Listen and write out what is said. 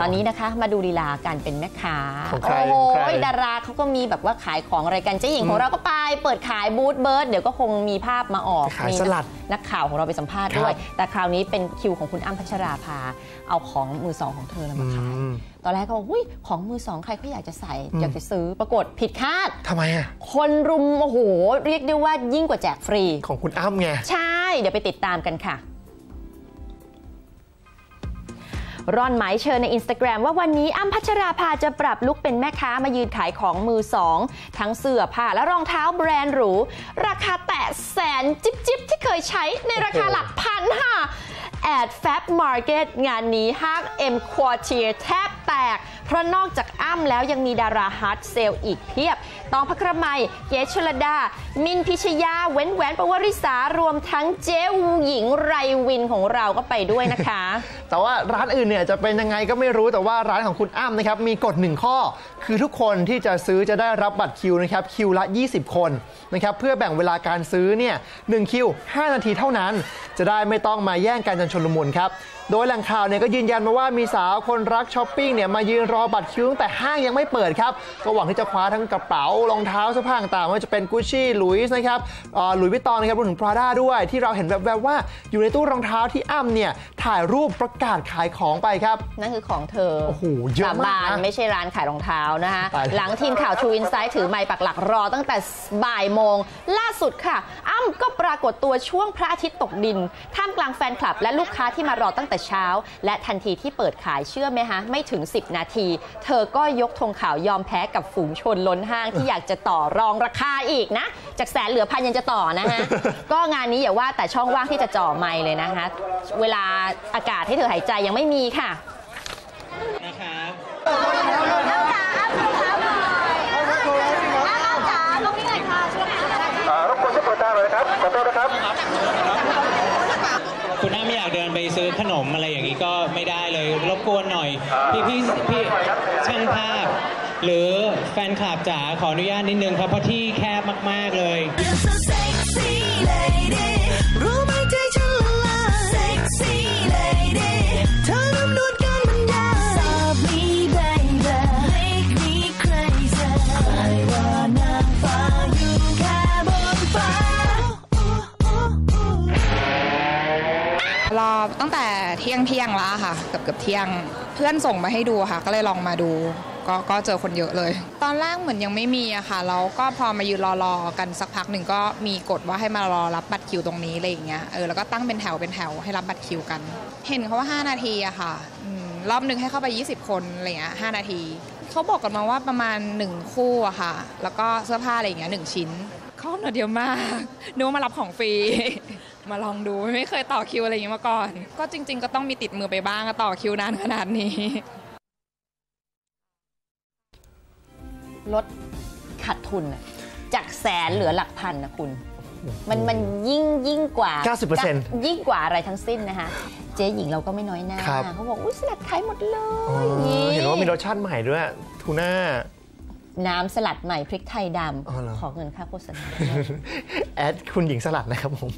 ตอนนี้นะคะมาดูลีลาการเป็นแม่ค้าของใครโอ้ของใครยดาราเขาก็มีแบบว่าขายของอะไรกันเจ๊หญิงของเราก็ไป เปิดขายบูธเบิร์ดเดี๋ยวก็คงมีภาพมาออกขายมีสลัดนักข่าวของเราไปสัมภาษณ์ครับด้วย แต่คราวนี้เป็นคิวของคุณอ้ำพัชราภา เอาของมือสองของเธอมาขายอืมตอนแรกก็บอกอุ้ยของมือสองใครเขาอยากจะใส่อืมอยากจะซื้อปรากฏผิดคาดทำไมอะคนรุมโอ้โหเรียกได้ว่ายิ่งกว่าแจกฟรีของคุณอ้ำไงใช่ เดี๋ยวไปติดตามกันค่ะ ร่อนหมายเชิญในอินสตาแกรมว่าวันนี้อ้ำพัชราภาจะปรับลุกเป็นแม่ค้ามายืนขายของมือสองทั้งเสื้อผ้าและรองเท้าแบรนด์หรู ราคาแตะแสนจิบจิบที่เคยใช้ในราคาหลักพันค่ะแอดแฟบมาร์เก็ตงานนี้ห้าง M Quartier แทบ แตก เพราะนอกจากอ้ำแล้วยังมีดาราฮาร์ดเซลอีกเพียบ ตองพัครมัย เกชลดา มินพิชยา เว้นแหวนปวริสารวมทั้งเจวูหญิงไรวินของเราก็ไปด้วยนะคะ แต่ว่าร้านอื่นเนี่ยจะเป็นยังไงก็ไม่รู้แต่ว่าร้านของคุณอ้ำนะครับมีกฎหนึ่งข้อ คือทุกคนที่จะซื้อจะได้รับบัตรคิวนะครับคิวละ 20 คนนะครับเพื่อแบ่งเวลาการซื้อเนี่ยหนึ่งคิว 5 นาทีเท่านั้น จะได้ไม่ต้องมาแย่งกันจนชนลมุนครับโดยแหล่งข่าวเนี่ยก็ยืนยันมาว่ามีสาวคนรักช้อปปิ้งเนี่ยมายืนรอบัตรคิวตั้งแต่ห้างยังไม่เปิดครับ ก็หวังที่จะคว้าทั้งกระเป๋ารองเท้าเสื้อผ้าต่างๆไม่ว่าจะเป็นกุชชี่ลุยส์นะครับหลุยส์วิตตองนะครับรวมถึง Prada ด้วย ที่เราเห็นแวบๆว่าอยู่ในตู้รองเท้าที่อ้ำเนี่ยถ่ายรูปประกาศขายของไปครับ นั่นคือของเธอโอ้โหเยอะสามากบานนะไม่ใช่ร้านขายรองเท้านะคะตายแล้วหลังทีมข่าวชูอินไซต์ถือไมค์ปักหลักรอตั้งแต่บ่ายโมง ล่าสุดค่ะ อ้ำก็ปรากฏตัวช่วงพระอาทิตย์ตกดิน ท่ามกลางแฟนคลับ และลูกค้าที่มารอตั้งแต่เช้า และทันทีที่เปิดขายเชื่อไหมฮะไม่ถึง10 นาที เธอก็ยกธงขาวยอมแพ้กับฝูงชนล้นห้างที่อยากจะต่อรองราคาอีกนะ จากแสนเหลือพันยังจะต่อนะฮะ ก็งานนี้อย่าว่าแต่ช่องว่างที่จะจ่อไมค์เลยนะคะ เวลาอากาศให้เธอหายใจยังไม่มีค่ะนะครับรบกวนช่วยเปิดตาหน่อยนะครับขอโทษนะครับ คุณน้าไม่อยากเดินไปซื้อขนมอะไรอย่างนี้ก็ไม่ได้เลย รบกวนหน่อย พี่พี่พี่ช่างภาพ หรือแฟนคลับจ๋าขออนุญาตนิดนึงครับ เพราะที่แคบมาก ๆ เลย You're so sexy lady รู้ไหมใจฉันละลาย sexy lady เธอทำนวดกันมันได้ Stop me baby make me crazy I wanna find you แค่บนฟ้า รอตั้งแต่ เที่ยงเที่ยงแล้วค่ะเกือบเกือบเที่ยง เพื่อนส่งมาให้ดูค่ะ ก็เลยลองมาดูก็ก็เจอคนเยอะเลย ตอนแรกเหมือนยังไม่มีอะค่ะ แล้วก็พอมายืนรอรอกันสักพักหนึ่งก็มีกฎว่าให้มารอรับบัตรคิวตรงนี้อะไรอย่างเงี้ย เออ แล้วก็ตั้งเป็นแถวเป็นแถวให้รับบัตรคิวกัน เห็นเขาว่า 5 นาทีอะค่ะรอบหนึ่งให้เข้าไป 20 คนอะไรเงี้ย5นาที เขาบอกกันมาว่าประมาณ 1 คู่อะค่ะ แล้วก็เสื้อผ้าอะไรอย่างเงี้ยหนึ่ งชิ้นข้อหน่อยเดียวมากนึกว่ามารับของฟรี มาลองดูไม่เคยต่อคิวอะไรอย่างนี้มาก่อน ก็จริง ๆ ก็ต้องมีติดมือไปบ้างอะต่อคิวนานขนาดนี้ลดขาดทุนน่ะจากแสนเหลือหลักพันนะคุณ มันมันยิ่งยิ่งกว่า 90%ยิ่งกว่าอะไรทั้งสิ้นนะคะเจ๊หญิงเราก็ไม่น้อยหน้า ครับ เขาบอก อุ้ยสลัดขายหมดเลอ๋อยเห็นว่ามีรสชาติใหม่ด้วยทูน่า น้ำสลัดใหม่พริกไทยดอ๋อเหรอำขอเงินค่าโฆษณาแอดคุณหญิงสลัดนะครับผม